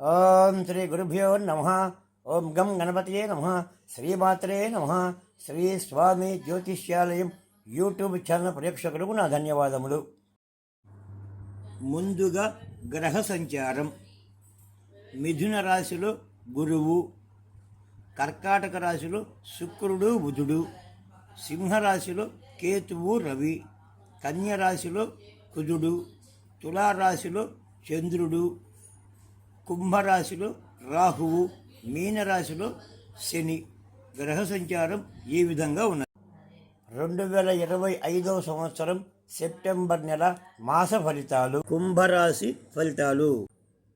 ఓం శ్రీ గురుభ్యో నమ. ఓం గం గణపతియే నమ. శ్రీమాత్రే నమ. శ్రీ స్వామి జ్యోతిష్యాలయం యూట్యూబ్ ఛానల్ ప్రేక్షకులకు నా ధన్యవాదములు. ముందుగా గ్రహ సంచారం. మిథున రాశిలో గురువు కర్కాటక రాశిలో శుక్రుడు బుధుడు సింహరాశిలో కేతువు రవి కన్యరాశిలో కుదుడు కుజుడు తులారాశిలో చంద్రుడు కుంభరాశిలో రాహువు మీనరాశిలో శని. గ్రహ సంచారం ఈ విధంగా ఉన్నది? రెండు వేల ఇరవై ఐదవ సంవత్సరం సెప్టెంబర్ నెల మాస ఫలితాలు. కుంభరాశి ఫలితాలు.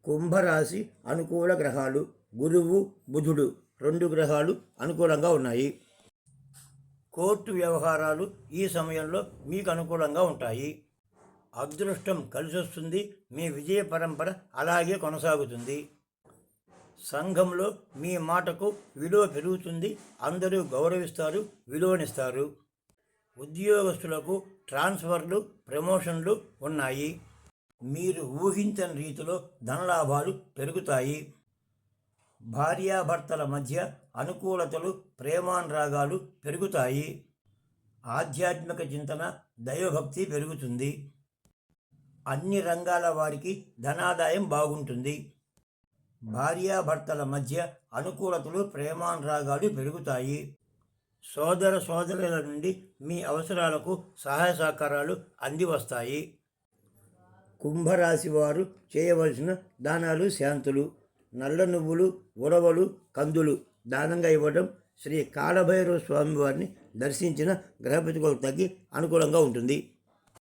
కుంభరాశి అనుకూల గ్రహాలు. గురువు బుధుడు రెండు గ్రహాలు అనుకూలంగా ఉన్నాయి. కోర్టు వ్యవహారాలు ఈ సమయంలో మీకు అనుకూలంగా ఉంటాయి. అదృష్టం కలిసొస్తుంది మీ విజయ పరంపర అలాగే కొనసాగుతుంది. సంఘంలో మీ మాటకు విలువ పెరుగుతుంది అందరూ గౌరవిస్తారు విలువనిస్తారు. ఉద్యోగస్తులకు ట్రాన్స్ఫర్లు ప్రమోషన్లు ఉన్నాయి. మీరు ఊహించని రీతిలో ధనలాభాలు పెరుగుతాయి. భార్యాభర్తల మధ్య అనుకూలతలు ప్రేమానురాగాలు పెరుగుతాయి. ఆధ్యాత్మిక చింతన దైవభక్తి పెరుగుతుంది. అన్ని రంగాల వారికి ధనాదాయం బాగుంటుంది. భార్యాభర్తల మధ్య అనుకూలతలు ప్రేమానురాగాలు పెరుగుతాయి. సోదర సోదరుల నుండి మీ అవసరాలకు సహాయ సహకారాలు అంది వస్తాయి కుంభరాశి వారు చేయవలసిన దానాలు శాంతులు నల్ల నువ్వులు ఉరవలు కందులు దానంగా ఇవ్వడం శ్రీ కాళభైరవ స్వామి వారిని దర్శించిన గ్రహపతికలకు తగ్గి అనుకూలంగా ఉంటుంది.